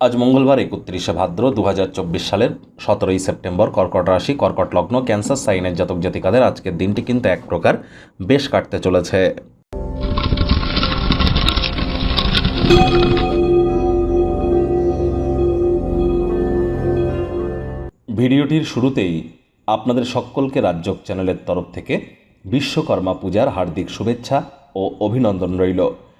আজ মঙ্গলবার একত্রিশে ভাদ্র দু হাজার চব্বিশ সালের সতেরোই সেপ্টেম্বর কর্কট রাশি, কর্কট লগ্ন, ক্যান্সার, সাইনের জাতক জাতিকাদের আজকের দিনটি কিন্তু এক প্রকার বেশ কাটতে চলেছে। ভিডিওটির শুরুতেই আপনাদের সকলকে রাজ্যক চ্যানেলের তরফ থেকে বিশ্বকর্মা পূজার হার্দিক শুভেচ্ছা ও অভিনন্দন রইল।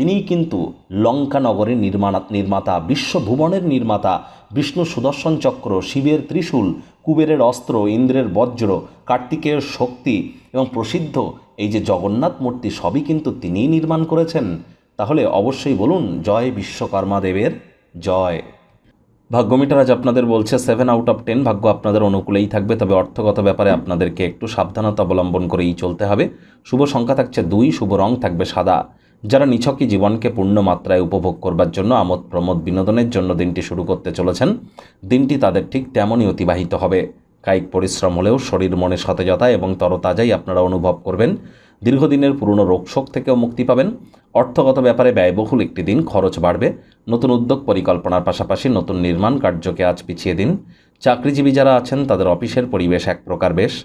তিনিই কিন্তু লঙ্কা নগরের নির্মাণা, নির্মাতা, বিশ্বভুবনের নির্মাতা, বিষ্ণু সুদর্শন চক্র, শিবের ত্রিশূল, কুবেরের অস্ত্র, ইন্দ্রের বজ্র, কার্তিকেয়ের শক্তি এবং প্রসিদ্ধ এই যে জগন্নাথ মূর্তি সবই কিন্তু তিনিই নির্মাণ করেছেন। তাহলে অবশ্যই বলুন, জয় বিশ্বকর্মা দেবের, জয়। ভাগ্যমিটার আজ আপনাদের বলছে সেভেন আউট অফ টেন ভাগ্য আপনাদের অনুকূলেই থাকবে, তবে অর্থগত ব্যাপারে আপনাদেরকে একটু সাবধানতা অবলম্বন করেই চলতে হবে। শুভ সংখ্যা থাকছে দুই, শুভ রং থাকবে সাদা। যারা নিছকই জীবনকে পূর্ণ মাত্রায় উপভোগ করবার জন্য আমোদ প্রমোদ বিনোদনের জন্য দিনটি শুরু করতে চলেছেন, দিনটি তাদের ঠিক তেমনই অতিবাহিত হবে। কায়িক পরিশ্রম হলেও শরীর মনে সতেজতা এবং তরতাজাই আপনারা অনুভব করবেন। দীর্ঘদিনের পুরনো রোগশোক থেকেও মুক্তি পাবেন। অর্থগত ব্যাপারে ব্যয়বহুল একটি দিন, খরচ বাড়বে। নতুন উদ্যোগ পরিকল্পনার পাশাপাশি নতুন নির্মাণ কার্যকে আজ পিছিয়ে দিন। চাকরিজীবী যারা আছেন, তাদের অফিসের পরিবেশ এক প্রকার বেশ।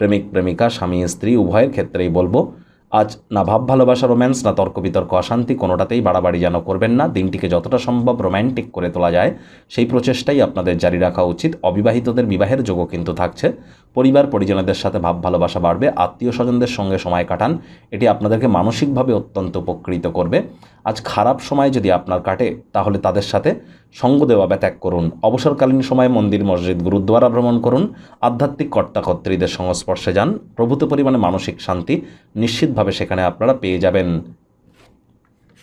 প্রেমিক, প্রেমিকা, স্বামী, স্ত্রী, উভয়ের ক্ষেত্রেই বলব, আজ না ভাব ভালোবাসা রোম্যান্স না তর্ক বিতর্ক অশান্তি, কোনোটাতেই বাড়াবাড়ি যেন করবেন না। দিনটিকে যতটা সম্ভব রোম্যান্টিক করে তোলা যায়, সেই প্রচেষ্টাই আপনাদের জারি রাখা উচিত। অবিবাহিতদের বিবাহের যোগও কিন্তু থাকছে। পরিবার, পরিজনদের সাথে ভাব ভালোবাসা বাড়বে। আত্মীয় স্বজনদের সঙ্গে সময় কাটান। এটি আপনাদেরকে মানসিকভাবে অত্যন্ত উপকৃত করবে। আজ খারাপ সময় যদি আপনার কাটে, তাহলে তাদের সাথে সঙ্গ দেওয়া ব্যাত্যাগ ত্যাগ করুন। অবসরকালীন সময়ে মন্দির, মসজিদ, গুরুদ্বারা ভ্রমণ করুন। আধ্যাত্মিক কর্তাকর্ত্রীদের সংস্পর্শে যান। প্রভূত পরিমাণে মানসিক শান্তি নিশ্চিতভাবে সেখানে আপনারা পেয়ে যাবেন।